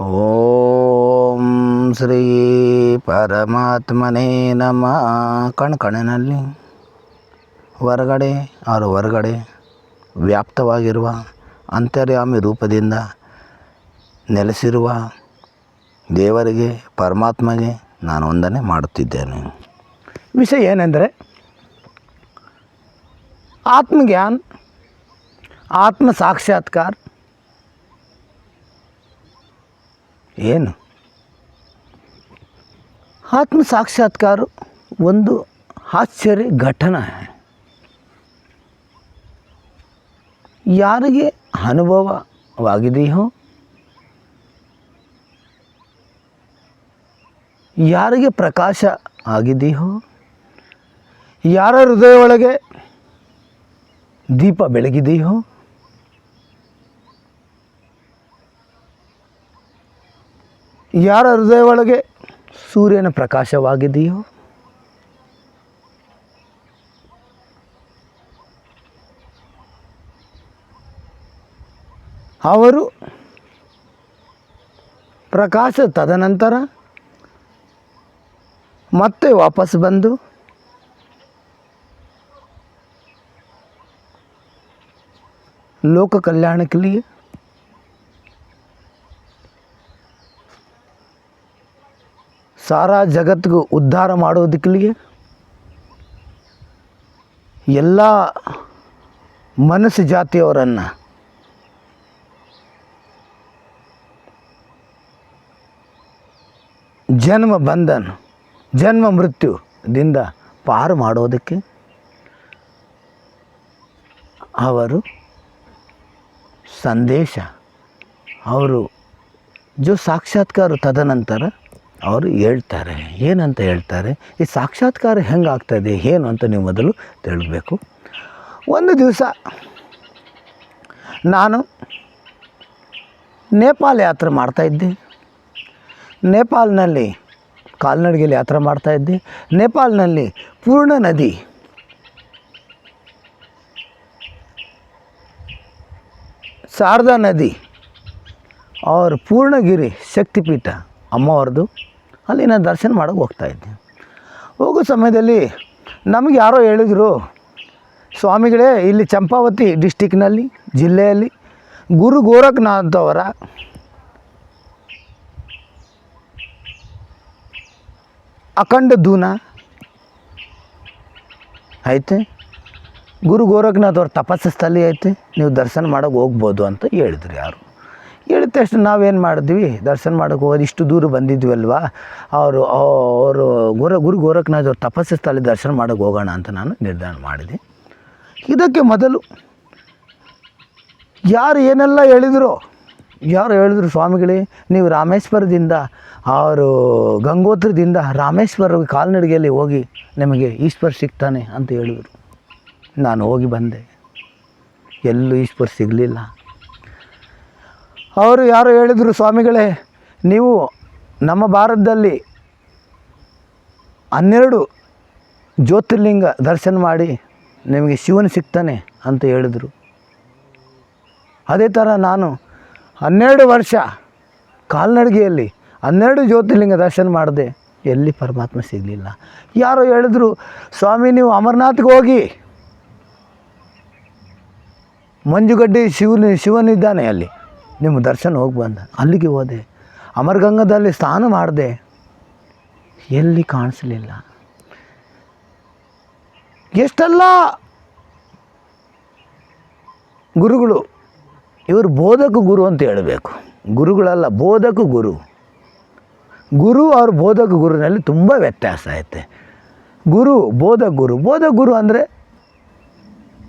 ಓಂ ಶ್ರೀ ಪರಮಾತ್ಮನೇ ನಮ್ಮ ಕಣ್ ಕಣ್ಣಿನಲ್ಲಿ ಹೊರಗಡೆ ಅವರು ಹೊರಗಡೆ ವ್ಯಾಪ್ತವಾಗಿರುವ ಅಂತರ್ಯಾಮಿ ರೂಪದಿಂದ ನೆಲೆಸಿರುವ ದೇವರಿಗೆ, ಪರಮಾತ್ಮಗೆ ನಾನು ವಂದನೆ ಮಾಡುತ್ತಿದ್ದೇನೆ. ವಿಷಯ ಏನೆಂದರೆ, ಆತ್ಮಜ್ಞಾನ, ಆತ್ಮ ಸಾಕ್ಷಾತ್ಕಾರ ಏನು? ಆತ್ಮ ಸಾಕ್ಷಾತ್ಕಾರ ಒಂದು ಆಶ್ಚರ್ಯ ಘಟನೆ. ಯಾರಿಗೆ ಅನುಭವವಾಗಿದೆಯೋ, ಯಾರಿಗೆ ಪ್ರಕಾಶ ಆಗಿದೆಯೋ, ಯಾರ ಹೃದಯ ಒಳಗೆ ದೀಪ ಬೆಳಗಿದೆಯೋ ಯಾರ ಹೃದಯ ಒಳಗೆ ಸೂರ್ಯನ ಪ್ರಕಾಶವಾಗಿದೆಯೋ? ಅವರು ಪ್ರಕಾಶ ತದನಂತರ ಮತ್ತೆ ವಾಪಸ್ ಬಂದು ಲೋಕ ಕಲ್ಯಾಣಕ್ಕೆ ಸಾರಾ ಜಗತ್ತಿಗೂ ಉದ್ಧಾರ ಮಾಡೋದಕ್ಕೆ ಎಲ್ಲ ಮನಸ್ಸು ಜಾತಿಯವರನ್ನು ಜನ್ಮ ಬಂಧನ, ಜನ್ಮ ಮೃತ್ಯುದಿಂದ ಪಾರು ಮಾಡೋದಕ್ಕೆ ಅವರು ಸಂದೇಶ. ಅವರು ಜೋ ಸಾಕ್ಷಾತ್ಕಾರ ತದನಂತರ ಅವರು ಹೇಳ್ತಾರೆ, ಏನಂತ ಹೇಳ್ತಾರೆ, ಈ ಸಾಕ್ಷಾತ್ಕಾರ ಹೆಂಗೆ ಆಗ್ತದೆ ಏನು ಅಂತ ನೀವು ಮೊದಲು ತಿಳಬೇಕು. ಒಂದು ದಿವಸ ನಾನು ನೇಪಾಳ ಯಾತ್ರೆ ಮಾಡ್ತಾಯಿದ್ದೆ ನೇಪಾಲ್ನಲ್ಲಿ ಕಾಲ್ನಡಿಗೆಯಲ್ಲಿ ಯಾತ್ರೆ ಮಾಡ್ತಾಯಿದ್ದೆ ನೇಪಾಲ್ನಲ್ಲಿ ಪೂರ್ಣ ನದಿ ಶಾರದಾ ನದಿ, ಅವ್ರ ಪೂರ್ಣಗಿರಿ ಶಕ್ತಿಪೀಠ ಅಮ್ಮವ್ರದ್ದು. ಅಲ್ಲಿ ನಾನು ದರ್ಶನ ಮಾಡೋಕೆ ಹೋಗ್ತಾಯಿದ್ದೆ ಹೋಗೋ ಸಮಯದಲ್ಲಿ ನಮಗೆ ಯಾರೋ ಹೇಳಿದರು, ಸ್ವಾಮಿಗಳೇ, ಇಲ್ಲಿ ಚಂಪಾವತಿ ಡಿಸ್ಟಿಕ್ನಲ್ಲಿ ಜಿಲ್ಲೆಯಲ್ಲಿ ಗುರು ಗೋರಖ್ನಾಥವರ ಅಖಂಡ ದೂನ ಐತೆ. ಗುರು ಗೋರಖ್ನಾಥ್ ಅವ್ರ ತಪಸ್ಸು ಸ್ಥಳ ಐತೆ, ನೀವು ದರ್ಶನ ಮಾಡೋಕೆ ಹೋಗ್ಬೋದು ಅಂತ ಹೇಳಿದ್ರು ಯಾರು. ಹೇಳಿದ ತಕ್ಷಣ ನಾವೇನು ಮಾಡಿದ್ವಿ? ದರ್ಶನ ಮಾಡೋಕೆ ಹೋಗೋದು ಇಷ್ಟು ದೂರ ಬಂದಿದ್ವಿ ಅಲ್ವಾ? ಅವರು ಅವರು ಗುರು ಗುರು ಗೋರಖ್ನಾಥ್ ಅವ್ರ ತಪಸ್ಸು ಸ್ಥಳ ದರ್ಶನ ಮಾಡೋಕೆ ಹೋಗೋಣ ಅಂತ ನಾನು ನಿರ್ಧಾರ ಮಾಡಿದೆ. ಇದಕ್ಕೆ ಮೊದಲು ಯಾರು ಏನೆಲ್ಲ ಹೇಳಿದ್ರು? ಯಾರು ಹೇಳಿದ್ರು ಸ್ವಾಮಿಗಳೇ, ನೀವು ರಾಮೇಶ್ವರದಿಂದ ಅವರು ಗಂಗೋತ್ರದಿಂದ ರಾಮೇಶ್ವರ ಕಾಲ್ನಡಿಗೆಯಲ್ಲಿ ಹೋಗಿ ನಿಮಗೆ ಈಶ್ವರ ಸಿಗ್ತಾನೆ ಅಂತ ಹೇಳಿದರು. ನಾನು ಹೋಗಿ ಬಂದೆ. ಎಲ್ಲೂ ಈಶ್ವರ ಸಿಗಲಿಲ್ಲ. ಅವರು ಯಾರು ಹೇಳಿದರು, ಸ್ವಾಮಿಗಳೇ, ನೀವು ನಮ್ಮ ಭಾರತದಲ್ಲಿ ಹನ್ನೆರಡು ಜ್ಯೋತಿರ್ಲಿಂಗ ದರ್ಶನ ಮಾಡಿ ನಿಮಗೆ ಶಿವನ ಸಿಗ್ತಾನೆ ಅಂತ ಹೇಳಿದರು. ಅದೇ ಥರ ನಾನು ಹನ್ನೆರಡು ವರ್ಷ ಕಾಲ್ನಡಿಗೆಯಲ್ಲಿ ಹನ್ನೆರಡು ಜ್ಯೋತಿರ್ಲಿಂಗ ದರ್ಶನ ಮಾಡಿದೆ ಎಲ್ಲಿ ಪರಮಾತ್ಮ ಸಿಗಲಿಲ್ಲ. ಯಾರೋ ಹೇಳಿದ್ರು, ಸ್ವಾಮಿ ನೀವು ಅಮರನಾಥ್ಗೆ ಹೋಗಿ ಮಂಜುಗಡ್ಡೆ ಶಿವನ, ಶಿವನಿದ್ದಾನೆ ಅಲ್ಲಿ. ನಿಮ್ಮ ದರ್ಶನ ಹೋಗಿ ಬಂದ. ಅಲ್ಲಿಗೆ ಹೋದೆ. ಅಮರಗಂಗದಲ್ಲಿ ಸ್ನಾನ ಮಾಡಿದೆ. ಎಲ್ಲಿ ಕಾಣಿಸಲಿಲ್ಲ. ಎಷ್ಟೆಲ್ಲ ಗುರುಗಳು, ಇವರು ಬೋಧಕ ಗುರು ಅಂತ ಹೇಳಬೇಕು. ಗುರುಗಳಲ್ಲ, ಬೋಧಕ ಗುರು. ಗುರು ಅವ್ರ ಬೋಧಕ ಗುರುನಲ್ಲಿ ತುಂಬ ವ್ಯತ್ಯಾಸ ಐತೆ. ಗುರು ಬೋಧ ಗುರು. ಬೋಧ ಗುರು ಅಂದರೆ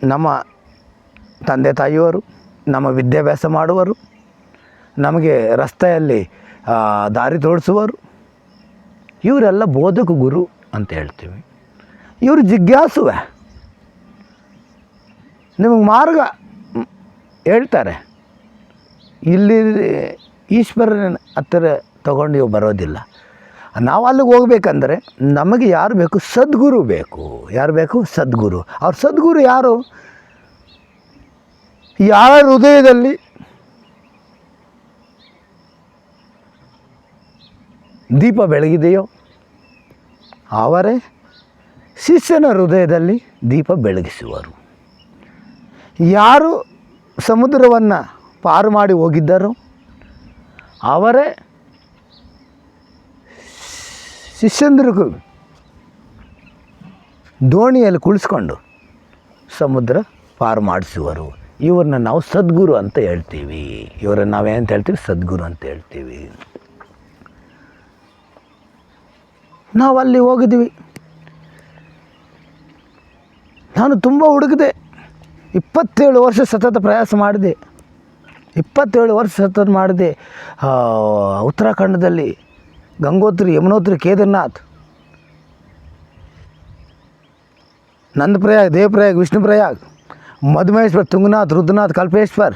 ನಮ್ಮ ತಂದೆ ತಾಯಿಯವರು, ನಮ್ಮ ವಿದ್ಯಾಭ್ಯಾಸ ಮಾಡುವರು ನಮಗೆ ರಸ್ತೆಯಲ್ಲಿ ದಾರಿ ತೋರಿಸುವರು. ಇವರೆಲ್ಲ ಬೋಧಕ ಗುರು ಅಂತ ಹೇಳ್ತೀವಿ. ಇವರು ಜಿಜ್ಞಾಸುವೆ. ನಿಮಗೆ ಮಾರ್ಗ ಹೇಳ್ತಾರೆ. ಇಲ್ಲಿ ಈಶ್ವರನ ಹತ್ತಿರ ತಗೊಂಡು ನೀವು ಬರೋದಿಲ್ಲ. ನಾವು ಅಲ್ಲಿಗೆ ಹೋಗ್ಬೇಕಂದ್ರೆ ನಮಗೆ ಯಾರು ಬೇಕು? ಸದ್ಗುರು ಬೇಕು. ಯಾರು ಬೇಕು? ಸದ್ಗುರು. ಅವ್ರ ಸದ್ಗುರು ಯಾರು? ಯಾರ ಹೃದಯದಲ್ಲಿ ದೀಪ ಬೆಳಗಿದೆಯೋ? ಅವರೇ ಶಿಷ್ಯನ ಹೃದಯದಲ್ಲಿ ದೀಪ ಬೆಳಗಿಸುವರು. ಯಾರು ಸಮುದ್ರವನ್ನು ಪಾರು ಮಾಡಿ ಹೋಗಿದ್ದರು? ಅವರೇ ಶಿಷ್ಯಂದ್ರಿಗೂ ದೋಣಿಯಲ್ಲಿ ಕುಳಿಸ್ಕೊಂಡು ಸಮುದ್ರ ಪಾರು ಮಾಡಿಸುವರು. ಇವ್ರನ್ನ ನಾವು ಸದ್ಗುರು ಅಂತ ಹೇಳ್ತೀವಿ. ಇವರನ್ನು ನಾವೇನಂತ ಹೇಳ್ತೀವಿ? ಸದ್ಗುರು ಅಂತ ಹೇಳ್ತೀವಿ. ನಾವು ಅಲ್ಲಿ ಹೋಗಿದ್ವಿ ನಾನು ತುಂಬ ಹುಡುಕಿದೆ ಇಪ್ಪತ್ತೇಳು ವರ್ಷ ಸತತ ಪ್ರಯಾಸ ಮಾಡಿದೆ. ಇಪ್ಪತ್ತೇಳು ವರ್ಷ ಸತತ ಮಾಡಿದೆ. ಉತ್ತರಾಖಂಡದಲ್ಲಿ ಗಂಗೋತ್ರಿ, ಯಮುನೋತ್ರಿ, ಕೇದಾರ್ನಾಥ್. ನಂದಪ್ರಯಾಗ್, ದೇವಪ್ರಯಾಗ್, ವಿಷ್ಣುಪ್ರಯಾಗ್, ಮಧುಮೇಶ್ವರ್, ತುಂಗನಾಥ್, ರುದ್ರನಾಥ್, ಕಲ್ಪೇಶ್ವರ್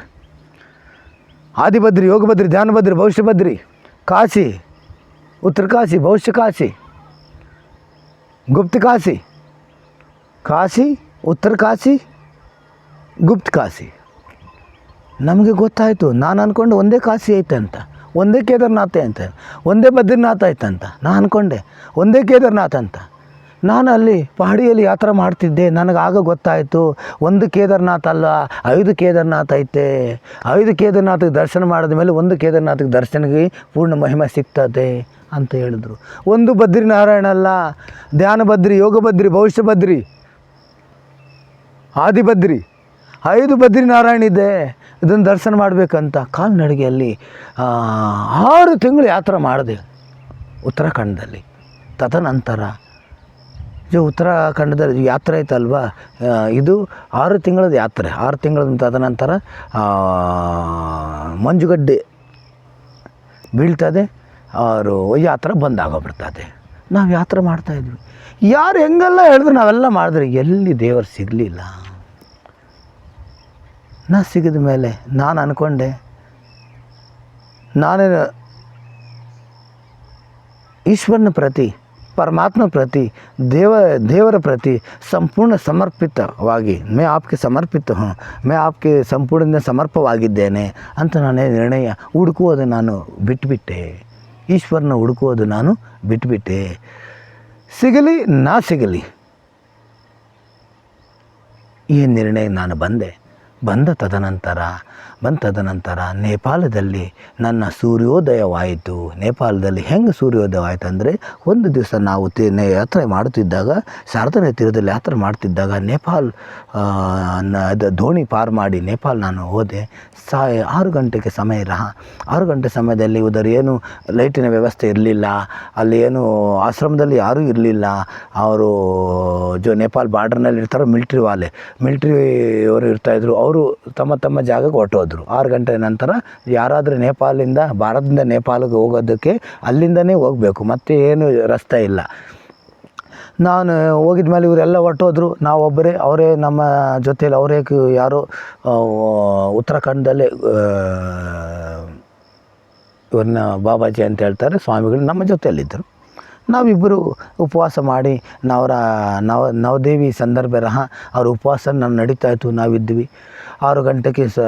ಆದಿಬದ್ರಿ ಯೋಗಭದ್ರಿ, ಧ್ಯಾನಭದ್ರಿ, ಭವಿಷ್ಯಭದ್ರಿ, ಕಾಶಿ, ಉತ್ತರ ಕಾಶಿ, ಭವಿಷ್ಯ ಕಾಶಿ. ಗುಪ್ತ ಕಾಶಿ. ಕಾಶಿ, ಉತ್ತರ ಕಾಶಿ, ಗುಪ್ತ ಕಾಶಿ. ನಮಗೆ ಗೊತ್ತಾಯಿತು, ನಾನು ಅಂದ್ಕೊಂಡು ಒಂದೇ ಕಾಶಿ ಐತೆ ಅಂತ, ಒಂದೇ ಕೇದಾರ್ನಾಥ ಅಂತ, ಒಂದೇ ಬದ್ರಿನಾಥ ಅಂತ, ನಾನು ಅಂದ್ಕೊಂಡೆ ಒಂದೇ ಕೇದಾರ್ನಾಥ ಅಂತ. ನಾನು ಅಲ್ಲಿ ಪಹಾಡಿಯಲ್ಲಿ ಯಾತ್ರೆ ಮಾಡ್ತಿದ್ದೆ? ನನಗೆ ಆಗ ಗೊತ್ತಾಯಿತು. ಒಂದು ಕೇದಾರ್ನಾಥ ಅಲ್ಲ, ಐದು ಕೇದಾರ್ನಾಥ ಐತೆ. ಐದು ಕೇದಾರ್ನಾಥಕ್ಕೆ ದರ್ಶನ ಮಾಡಿದ ಮೇಲೆ ಒಂದು ಕೇದಾರ್ನಾಥಕ್ಕೆ ದರ್ಶನಕ್ಕೆ ಪೂರ್ಣ ಮಹಿಮೆ ಸಿಗ್ತದೆ ಅಂತ ಹೇಳಿದ್ರು. ಒಂದು ಬದ್ರಿ ನಾರಾಯಣ ಅಲ್ಲ, ಧ್ಯಾನ ಬದ್ರಿ, ಯೋಗ ಬದ್ರಿ, ಭವಿಷ್ಯ ಬದ್ರಿ ಆದಿಬದ್ರಿ ಐದು ಬದ್ರಿನಾರಾಯಣ ಇದೆ. ಇದನ್ನು ದರ್ಶನ ಮಾಡಬೇಕಂತ ಕಾಲ್ನಡಿಗೆಯಲ್ಲಿ ಆರು ತಿಂಗಳು ಯಾತ್ರೆ ಮಾಡಿದೆ? ಉತ್ತರಾಖಂಡದಲ್ಲಿ. ತದನಂತರ ಇದು ಉತ್ತರಾಖಂಡದಲ್ಲಿ ಯಾತ್ರೆ ಐತಲ್ವಾ ಇದು ಆರು ತಿಂಗಳದ ಯಾತ್ರೆ. ಆರು ತಿಂಗಳ ತದನಂತರ ಮಂಜುಗಡ್ಡೆ ಬೀಳ್ತದೆ ಅವರು ಯಾತ್ರೆ ಬಂದಾಗೋಗ್ಬಿಡ್ತದೆ ನಾವು ಯಾತ್ರೆ ಮಾಡ್ತಾಯಿದ್ವಿ ಯಾರು ಹೆಂಗೆಲ್ಲ ಹೇಳಿದ್ರು ನಾವೆಲ್ಲ ಮಾಡಿದ್ರೆ ಎಲ್ಲಿ ದೇವರು ಸಿಗಲಿಲ್ಲ. ನಾ ಸಿಗಿದ ಮೇಲೆ ನಾನು ಅಂದ್ಕೊಂಡೆ ನಾನೇ ಈಶ್ವರನ ಪ್ರತಿ ಪರಮಾತ್ಮ ಪ್ರತಿ, ದೇವ, ದೇವರ ಪ್ರತಿ ಸಂಪೂರ್ಣ ಸಮರ್ಪಿತವಾಗಿ, ಮೇ ಆಪ್ಗೆ ಸಮರ್ಪಿತ ಹ್ಞೂ ಮೇ ಆಪ್ಗೆ ಸಂಪೂರ್ಣ ಸಮರ್ಪವಾಗಿದ್ದೇನೆ ಅಂತ ನಾನೇ ನಿರ್ಣಯ ಹುಡುಕುವುದು ನಾನು ಬಿಟ್ಟುಬಿಟ್ಟೆ ಈಶ್ವರನ ಹುಡುಕುವುದು ನಾನು ಬಿಟ್ಟುಬಿಟ್ಟೆ ಸಿಗಲಿ, ನಾ ಸಿಗಲಿ. ಈ ನಿರ್ಣಯ ನಾನು ಬಂದೆ. ಬಂದ ತದನಂತರ ಬಂದ ತದನಂತರ ನೇಪಾಳದಲ್ಲಿ ನನ್ನ ಸೂರ್ಯೋದಯವಾಯಿತು. ನೇಪಾಳದಲ್ಲಿ ಹೆಂಗೆ ಸೂರ್ಯೋದಯವಾಯಿತು ಅಂದರೆ ಒಂದು ದಿವಸ ನಾವು ತಿ ಯಾತ್ರೆ ಮಾಡುತ್ತಿದ್ದಾಗ, ಶಾರದಾ ತೀರದಲ್ಲಿ ಯಾತ್ರೆ ಮಾಡ್ತಿದ್ದಾಗ ನೇಪಾಲ್ ಅದು ದೋಣಿ ಪಾರು ಮಾಡಿ ನೇಪಾಲ್ ನಾನು ಹೋದೆ. ಸಾ ಆರು ಗಂಟೆಗೆ ಸಮಯ ಆರು ಗಂಟೆ ಸಮಯದಲ್ಲಿ ಉದರ ಏನು ಲೈಟಿನ ವ್ಯವಸ್ಥೆ ಇರಲಿಲ್ಲ, ಅಲ್ಲಿ ಏನು ಆಶ್ರಮದಲ್ಲಿ ಯಾರೂ ಇರಲಿಲ್ಲ. ಅವರು ಜೋ ನೇಪಾಲ್ ಬಾರ್ಡರ್ನಲ್ಲಿ ಇರ್ತಾರೋ ಮಿಲ್ಟ್ರಿ ವಾಲೆ. ಮಿಲ್ಟ್ರಿ ಅವರು ಇರ್ತಾಯಿದ್ರು ಅವರು ತಮ್ಮ ತಮ್ಮ ಜಾಗಕ್ಕೆ ಹೊರಟೋದ್ರು. ಆರು ಗಂಟೆ ನಂತರ ಯಾರಾದರೂ ನೇಪಾಳಿಂದ, ಭಾರತದಿಂದ ನೇಪಾಳಿಗೆ ಹೋಗೋದಕ್ಕೆ ಅಲ್ಲಿಂದನೇ ಹೋಗಬೇಕು. ಮತ್ತೆ ಏನು ರಸ್ತೆ ಇಲ್ಲ. ನಾನು ಹೋಗಿದ ಮೇಲೆ ಇವರೆಲ್ಲ ಹೊರಟೋದ್ರು. ನಾವೊಬ್ಬರೇ ಅವರೇ ನಮ್ಮ ಜೊತೆಯಲ್ಲಿ ಅವರೇ ಯಾರು ಉತ್ತರಾಖಂಡದಲ್ಲೇ ಇವ್ರನ್ನ ಬಾಬಾಜಿ ಅಂತ ಹೇಳ್ತಾರೆ, ಸ್ವಾಮಿಗಳು ನಮ್ಮ ಜೊತೆಯಲ್ಲಿದ್ದರು. ನಾವಿಬ್ಬರು ಉಪವಾಸ ಮಾಡಿ ನಾವರ, ನವ ನವದೇವಿ ಸಂದರ್ಭ ರಹ ಅವ್ರ ಉಪವಾಸ ನಾನು ನಡೀತಾ ಇತ್ತು, ನಾವಿದ್ವಿ. ಆರು ಗಂಟೆಗೆ ಸ,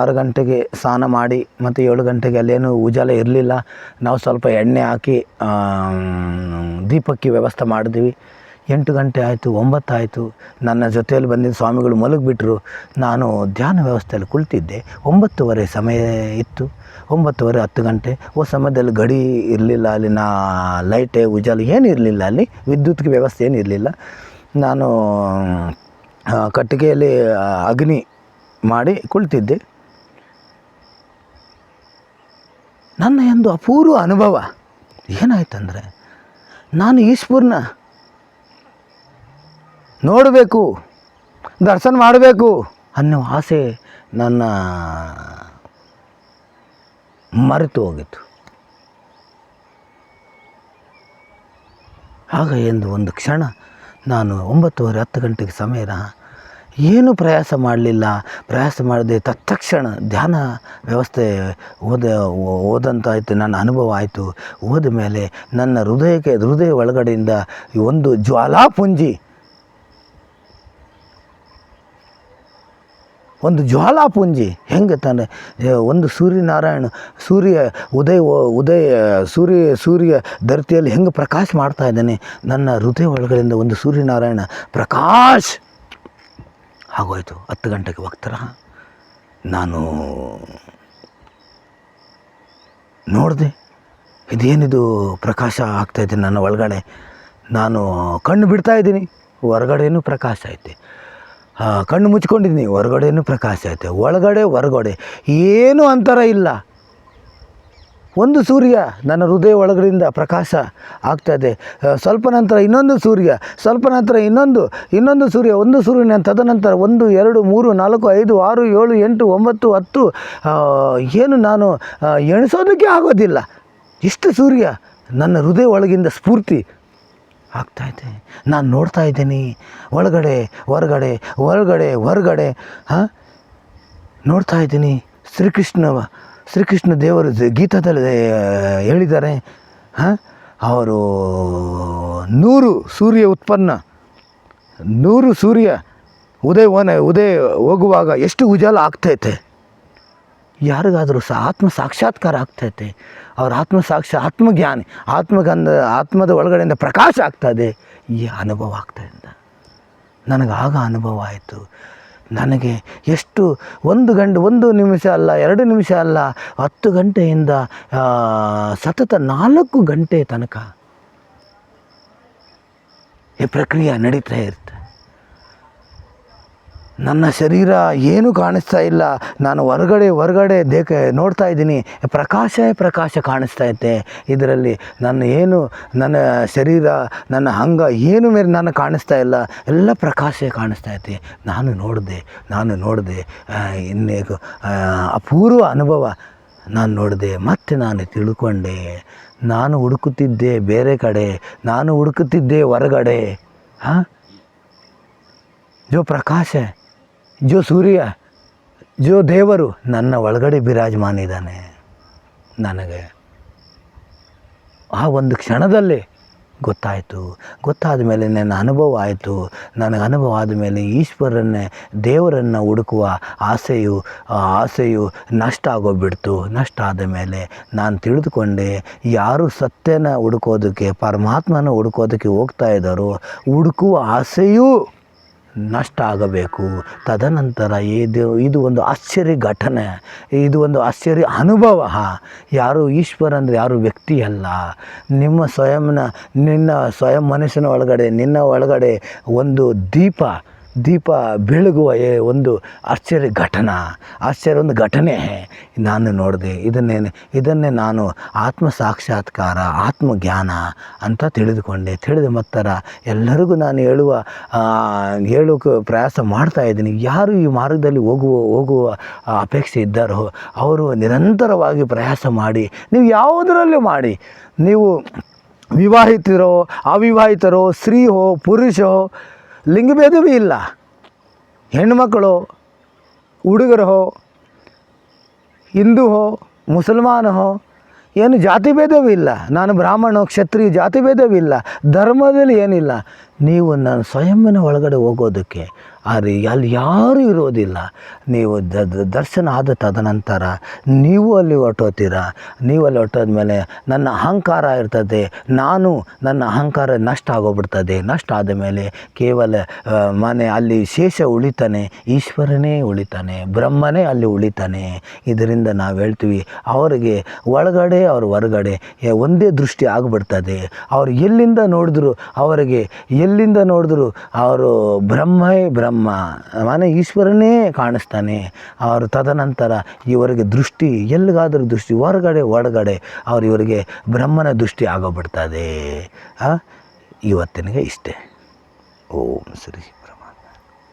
ಆರು ಗಂಟೆಗೆ ಸ್ನಾನ ಮಾಡಿ ಮತ್ತು ಏಳು ಗಂಟೆಗೆ ಅಲ್ಲೇನು ಉಜಾಲ ಇರಲಿಲ್ಲ. ನಾವು ಸ್ವಲ್ಪ ಎಣ್ಣೆ ಹಾಕಿ ದೀಪಕ್ಕೆ ವ್ಯವಸ್ಥೆ ಮಾಡಿದ್ವಿ. ಎಂಟು ಗಂಟೆ ಆಯಿತು ಒಂಬತ್ತಾಯಿತು ನನ್ನ ಜೊತೆಯಲ್ಲಿ ಬಂದಿದ್ದ ಸ್ವಾಮಿಗಳು ಮಲಗಿಬಿಟ್ರು. ನಾನು ಧ್ಯಾನ ವ್ಯವಸ್ಥೆಯಲ್ಲಿ ಕುಳಿತಿದ್ದೆ. ಒಂಬತ್ತುವರೆ ಸಮಯ ಇತ್ತು. ಒಂಬತ್ತುವರೆ, ಹತ್ತು ಗಂಟೆ. ಓ ಸಮಯದಲ್ಲಿ ಗಡಿ ಇರಲಿಲ್ಲ ಅಲ್ಲಿನ ಲೈಟೆ ಉಜಾಲ ಏನೂ ಇರಲಿಲ್ಲ ಅಲ್ಲಿ. ವಿದ್ಯುತ್ಗೆ ವ್ಯವಸ್ಥೆ ಏನೂ ಇರಲಿಲ್ಲ. ನಾನು ಕಟ್ಟಿಗೆಯಲ್ಲಿ ಅಗ್ನಿ ಮಾಡಿ ಕುಳಿತಿದ್ದೆ. ನನ್ನ ಒಂದು ಅಪೂರ್ವ ಅನುಭವ ಏನಾಯ್ತಂದರೆ, ನಾನು ಈಶ್ವರನ ನೋಡಬೇಕು, ದರ್ಶನ ಮಾಡಬೇಕು ಅನ್ನೋ ಆಸೆ ನನ್ನ ಮರೆತು ಹೋಗಿತ್ತು. ಆಗ ಎಂದು ಒಂದು ಕ್ಷಣ ನಾನು ಒಂಬತ್ತುವರೆ ಹತ್ತು ಗಂಟೆಗೆ ಸಮಯ ಏನು ಪ್ರಯಾಸ ಮಾಡಲಿಲ್ಲ. ಪ್ರಯಾಸ ಮಾಡದೆ ತತ್ಕ್ಷಣ ಧ್ಯಾನ ವ್ಯವಸ್ಥೆ ಓದ, ಓದಂತಾಯಿತು, ನನ್ನ ಅನುಭವ ಆಯಿತು. ಹೋದ ಮೇಲೆ ನನ್ನ ಹೃದಯಕ್ಕೆ, ಹೃದಯ ಒಳಗಡೆಯಿಂದ ಒಂದು ಜ್ವಾಲಾಪುಂಜಿ ಒಂದು ಜ್ವಾಲಾಪುಂಜಿ ಹೆಂಗೆ ತಾನೆ ಒಂದು ಸೂರ್ಯನಾರಾಯಣ, ಸೂರ್ಯ ಉದಯ ಉದಯ, ಸೂರ್ಯ ಸೂರ್ಯ ಧರ್ತಿಯಲ್ಲಿ ಹೆಂಗೆ ಪ್ರಕಾಶ ಮಾಡ್ತಾ ಇದ್ದಾನೆ, ನನ್ನ ಹೃದಯ ಒಳಗಡೆಯಿಂದ ಒಂದು ಸೂರ್ಯನಾರಾಯಣ ಪ್ರಕಾಶ್ ಆಗೋಯ್ತು. ಹತ್ತು ಗಂಟೆಗೆ ಹೋಗ್ತಾರ ನಾನು ನೋಡಿದೆ, ಇದೇನಿದು ಪ್ರಕಾಶ ಆಗ್ತಾಯಿದೆ ನನ್ನ ಒಳಗಡೆ. ನಾನು ಕಣ್ಣು ಬಿಡ್ತಾ ಇದ್ದೀನಿ, ಹೊರಗಡೆನೂ ಪ್ರಕಾಶ ಐತೆ. ಕಣ್ಣು ಮುಚ್ಕೊಂಡಿದ್ದೀನಿ ಹೊರಗಡೆನೂ ಪ್ರಕಾಶ ಐತೆ. ಒಳಗಡೆ ಹೊರಗಡೆ. ಏನೂ ಅಂತರ ಇಲ್ಲ. ಒಂದು ಸೂರ್ಯ ನನ್ನ ಹೃದಯ ಒಳಗಡೆಯಿಂದ ಪ್ರಕಾಶ ಆಗ್ತಾಯಿದೆ ಆ, ಸ್ವಲ್ಪ ನಂತರ ಇನ್ನೊಂದು ಸೂರ್ಯ ಸ್ವಲ್ಪ ನಂತರ ಇನ್ನೊಂದು ಇನ್ನೊಂದು ಸೂರ್ಯ ಒಂದು ಸೂರ್ಯನ ತದನಂತರ ಒಂದು ಎರಡು ಮೂರು ನಾಲ್ಕು ಐದು ಆರು ಏಳು ಎಂಟು ಒಂಬತ್ತು ಹತ್ತು ಏನು ನಾನು ಎಣಿಸೋದಕ್ಕೆ ಆಗೋದಿಲ್ಲ. ಇಷ್ಟು ಸೂರ್ಯ ನನ್ನ ಹೃದಯ ಒಳಗಿಂದ ಸ್ಫೂರ್ತಿ ಆಗ್ತಾಯಿದೆ ನಾನು ನೋಡ್ತಾ ಇದ್ದೀನಿ. ಒಳಗಡೆ, ಹೊರಗಡೆ ಹೊರಗಡೆ ಹೊರಗಡೆ, ಹಾಂ? ನೋಡ್ತಾ ಇದ್ದೀನಿ. ಶ್ರೀಕೃಷ್ಣ ಶ್ರೀಕೃಷ್ಣ ದೇವರು ಗೀತದಲ್ಲಿ ಹೇಳಿದ್ದಾರೆ. ಹಾಂ? ಅವರು ನೂರು ಸೂರ್ಯ ಉತ್ಪನ್ನ, ನೂರು ಸೂರ್ಯ ಉದಯವನ, ಉದಯ ಹೋಗುವಾಗ ಎಷ್ಟು ಉಜಾಲ ಆಗ್ತೈತೆ. ಯಾರಿಗಾದರೂ ಸಹ ಆತ್ಮ ಸಾಕ್ಷಾತ್ಕಾರ ಆಗ್ತೈತೆ. ಅವ್ರ ಆತ್ಮ ಸಾಕ್ಷಾ, ಆತ್ಮಜ್ಞಾನಿ, ಆತ್ಮಗಂಧ, ಆತ್ಮದ ಒಳಗಡೆಯಿಂದ ಪ್ರಕಾಶ ಆಗ್ತದೆ. ಈ ಅನುಭವ ಆಗ್ತಾಯಿದ್ದ ನನಗೆ ಆಗ ಅನುಭವ ಆಯಿತು. ನನಗೆ ಎಷ್ಟು ಒಂದು ಗಂಟೆ, ಒಂದು ನಿಮಿಷ ಅಲ್ಲ, ಎರಡು ನಿಮಿಷ ಅಲ್ಲ, ಹತ್ತು ಗಂಟೆಯಿಂದ ಸತತ ನಾಲ್ಕು ಗಂಟೆ ತನಕ ಈ ಪ್ರಕ್ರಿಯೆ ನಡೀತಾ ಇರುತ್ತೆ. ನನ್ನ ಶರೀರ ಏನೂ ಕಾಣಿಸ್ತಾ ಇಲ್ಲ. ನಾನು ಹೊರಗಡೆ ಹೊರಗಡೆ ದೇಕ ನೋಡ್ತಾ ಇದ್ದೀನಿ. ಪ್ರಕಾಶ ಪ್ರಕಾಶ ಕಾಣಿಸ್ತಾ ಐತೆ ಇದರಲ್ಲಿ ನನ್ನ ಏನು, ನನ್ನ ಶರೀರ, ನನ್ನ ಅಂಗ ಏನು ಮೇಲೆ ನಾನು ಕಾಣಿಸ್ತಾ ಇಲ್ಲ. ಎಲ್ಲ ಪ್ರಕಾಶ ಕಾಣಿಸ್ತಾ ಐತೆ ನಾನು ನೋಡಿದೆ ನಾನು ನೋಡಿದೆ ಇನ್ನೇ ಅಪೂರ್ವ ಅನುಭವ ನಾನು ನೋಡಿದೆ. ಮತ್ತೆ ನಾನು ತಿಳ್ಕೊಂಡೆ. ನಾನು ಹುಡುಕುತ್ತಿದ್ದೆ ಬೇರೆ ಕಡೆ. ನಾನು ಹುಡುಕುತ್ತಿದ್ದೆ ಹೊರಗಡೆ. ಹಾಂ ಜೋ ಪ್ರಕಾಶ. ಜೋ ಸೂರ್ಯ, ಜೋ ದೇವರು, ನನ್ನ ಒಳಗಡೆ ಬಿರಾಜಮಾನಿದ್ದಾನೆ ನನಗೆ. ಆ ಒಂದು ಕ್ಷಣದಲ್ಲಿ ಗೊತ್ತಾಯಿತು. ಗೊತ್ತಾದ ಮೇಲೆ ನನ್ನ ಅನುಭವ ಆಯಿತು. ನನಗೆ ಅನುಭವ ಆದಮೇಲೆ ಈಶ್ವರನ್ನೇ, ದೇವರನ್ನು ಹುಡುಕುವ ಆಸೆಯು ಆಸೆಯು ನಷ್ಟ ಆಗೋಗ್ಬಿಡ್ತು. ನಷ್ಟ ಆದ ಮೇಲೆ ನಾನು ತಿಳಿದುಕೊಂಡೆ, ಯಾರು ಸತ್ಯನ ಹುಡುಕೋದಕ್ಕೆ, ಪರಮಾತ್ಮನ ಹುಡುಕೋದಕ್ಕೆ ಹೋಗ್ತಾ ಇದ್ದಾರೋ, ಹುಡುಕುವ ಆಸೆಯೂ ನಷ್ಟ ಆಗಬೇಕು. ತದನಂತರ ಇದು ಇದು ಒಂದು ಆಶ್ಚರ್ಯ ಘಟನೆ. ಇದು ಒಂದು ಆಶ್ಚರ್ಯ ಅನುಭವ. ಯಾರು ಈಶ್ವರ ಅಂದರೆ ಯಾರು ವ್ಯಕ್ತಿ ಅಲ್ಲ. ನಿಮ್ಮ ಸ್ವಯಂನ, ನಿನ್ನ ಸ್ವಯಂ ಮನಸ್ಸಿನ ಒಳಗಡೆ, ನಿನ್ನ ಒಳಗಡೆ ಒಂದು ದೀಪ ದೀಪ ಬೆಳಗುವ ಏ- ಒಂದು ಆಶ್ಚರ್ಯ ಘಟನ, ಆಶ್ಚರ್ಯ ಒಂದು ಘಟನೆ ನಾನು ನೋಡಿದೆ, ಇದನ್ನೇ ಇದನ್ನೇ ನಾನು ಆತ್ಮ ಸಾಕ್ಷಾತ್ಕಾರ, ಆತ್ಮಜ್ಞಾನ ಅಂತ ತಿಳಿದುಕೊಂಡೆ. ತಿಳಿದ ಮತ್ತರ ಎಲ್ಲರಿಗೂ ನಾನು ಹೇಳುವ ಹೇಳೋಕ್ಕೆ ಹೇಳೋಕೆ ಪ್ರಯಾಸ ಮಾಡ್ತಾ ಇದ್ದೀನಿ. ಯಾರು ಈ ಮಾರ್ಗದಲ್ಲಿ ಹೋಗುವ ಹೋಗುವ ಅಪೇಕ್ಷೆ ಇದ್ದಾರೋ ಅವರು ನಿರಂತರವಾಗಿ ಪ್ರಯಾಸ ಮಾಡಿ, ನೀವು ಯಾವುದರಲ್ಲೂ ಮಾಡಿ, ನೀವು ವಿವಾಹಿತರೋ, ಅವಿವಾಹಿತರೋ ಸ್ತ್ರೀ ಪುರುಷೋ ಲಿಂಗಭೇದವೇ ಇಲ್ಲ. ಹೆಣ್ಮಕ್ಕಳು ಹುಡುಗರು ಹೋ ಹಿಂದೂ ಹೋ, ಮುಸಲ್ಮಾನ ಹೋ, ಏನು ಜಾತಿ ಭೇದವೂ ಇಲ್ಲ. ನಾನು ಬ್ರಾಹ್ಮಣ, ಕ್ಷತ್ರಿಯ, ಜಾತಿ ಭೇದವಿಲ್ಲ ಧರ್ಮದಲ್ಲಿ ಏನಿಲ್ಲ. ನೀವು ನಾನು ಸ್ವಯಂನ ಒಳಗಡೆ ಹೋಗೋದಕ್ಕೆ ಆದರೆ ಅಲ್ಲಿ ಯಾರೂ ಇರೋದಿಲ್ಲ. ನೀವು ದ ದರ್ಶನ ಆದ ತದನಂತರ ನೀವು ಅಲ್ಲಿ ಹೊರ್ಟೋತೀರ ನೀವು ಅಲ್ಲಿ ಹೊರ್ಟೋದ್ಮೇಲೆ ನನ್ನ ಅಹಂಕಾರ ಇರ್ತದೆ. ನಾನು ನನ್ನ ಅಹಂಕಾರ ನಷ್ಟ ಆಗೋಗ್ಬಿಡ್ತದೆ. ನಷ್ಟ ಆದ ಮೇಲೆ ಕೇವಲ ಮನೆ ಅಲ್ಲಿ ಶೇಷ ಉಳಿತಾನೆ. ಈಶ್ವರನೇ ಉಳಿತಾನೆ. ಬ್ರಹ್ಮನೇ ಅಲ್ಲಿ ಉಳಿತಾನೆ. ಇದರಿಂದ ನಾವು ಹೇಳ್ತೀವಿ, ಅವರಿಗೆ ಒಳಗಡೆ ಅವ್ರ ಹೊರಗಡೆ ಒಂದೇ ದೃಷ್ಟಿ ಆಗಿಬಿಡ್ತದೆ. ಅವರು ಎಲ್ಲಿಂದ ನೋಡಿದ್ರು ಅವರಿಗೆ, ಎಲ್ಲಿಂದ ನೋಡಿದ್ರು ಅವರು ಬ್ರಹ್ಮೇ ಬ್ರಹ್ಮ ಮನೆ ಈಶ್ವರನೇ ಕಾಣಿಸ್ತಾನೆ. ಅವರು ತದನಂತರ ಇವರಿಗೆ ದೃಷ್ಟಿ, ಎಲ್ಲಿಗಾದರೂ ದೃಷ್ಟಿ, ಹೊರಗಡೆ, ಒಳಗಡೆ ಅವ್ರು ಇವರಿಗೆ ಬ್ರಹ್ಮನ ದೃಷ್ಟಿ ಆಗೋಗ್ಬಿಡ್ತದೆ. ಇವತ್ತಿನಗೆ ಇಷ್ಟೇ. ಓಂ ಶ್ರೀ